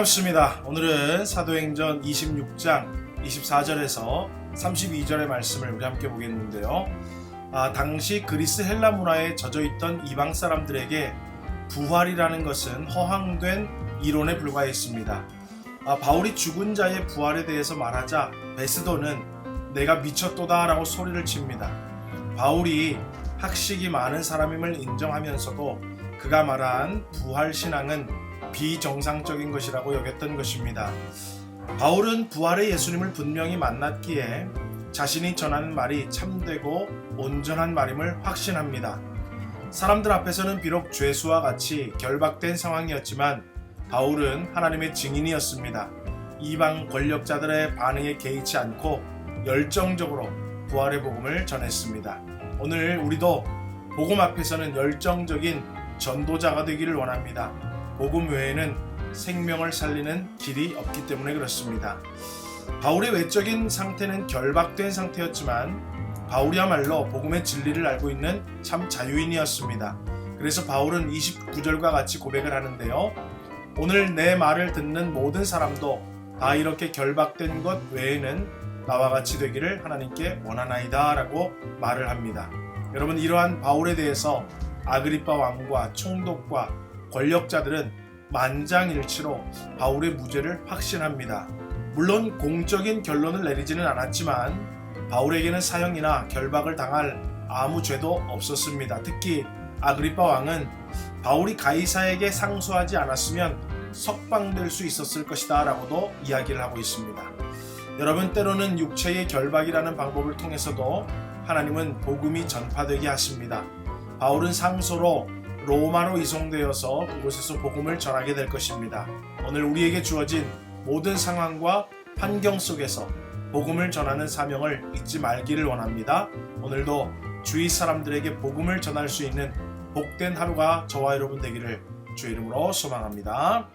반갑습니다. 오늘은 사도행전 26장 24절에서 32절의 말씀을 우리 함께 보겠는데요. 아, 당시 그리스 헬라 문화에 젖어 있던 이방 사람들에게 부활이라는 것은 허황된 이론에 불과했습니다. 아, 바울이 죽은 자의 부활에 대해서 말하자 베스도는 내가 미쳤도다라고 소리를 칩니다. 바울이 학식이 많은 사람임을 인정하면서도 그가 말한 부활 신앙은 비정상적인 것이라고 여겼던 것입니다. 바울은 부활의 예수님을 분명히 만났기에 자신이 전하는 말이 참되고 온전한 말임을 확신합니다. 사람들 앞에서는 비록 죄수와 같이 결박된 상황이었지만 바울은 하나님의 증인이었습니다. 이방 권력자들의 반응에 개의치 않고 열정적으로 부활의 복음을 전했습니다. 오늘 우리도 복음 앞에서는 열정적인 전도자가 되기를 원합니다. 복음 외에는 생명을 살리는 길이 없기 때문에 그렇습니다. 바울의 외적인 상태는 결박된 상태였지만 바울이야말로 복음의 진리를 알고 있는 참 자유인이었습니다. 그래서 바울은 29절과 같이 고백을 하는데요. 오늘 내 말을 듣는 모든 사람도 다 이렇게 결박된 것 외에는 나와 같이 되기를 하나님께 원하나이다 라고 말을 합니다. 여러분 이러한 바울에 대해서 아그리파 왕과 총독과 권력자들은 만장일치로 바울의 무죄를 확신합니다. 물론 공적인 결론을 내리지는 않았지만 바울에게는 사형이나 결박을 당할 아무 죄도 없었습니다. 특히 아그리파 왕은 바울이 가이사에게 상소하지 않았으면 석방될 수 있었을 것이다 라고도 이야기를 하고 있습니다. 여러분 때로는 육체의 결박이라는 방법을 통해서도 하나님은 복음이 전파되게 하십니다. 바울은 상소로 로마로 이송되어서 그곳에서 복음을 전하게 될 것입니다. 오늘 우리에게 주어진 모든 상황과 환경 속에서 복음을 전하는 사명을 잊지 말기를 원합니다. 오늘도 주위 사람들에게 복음을 전할 수 있는 복된 하루가 저와 여러분 되기를 주 이름으로 소망합니다.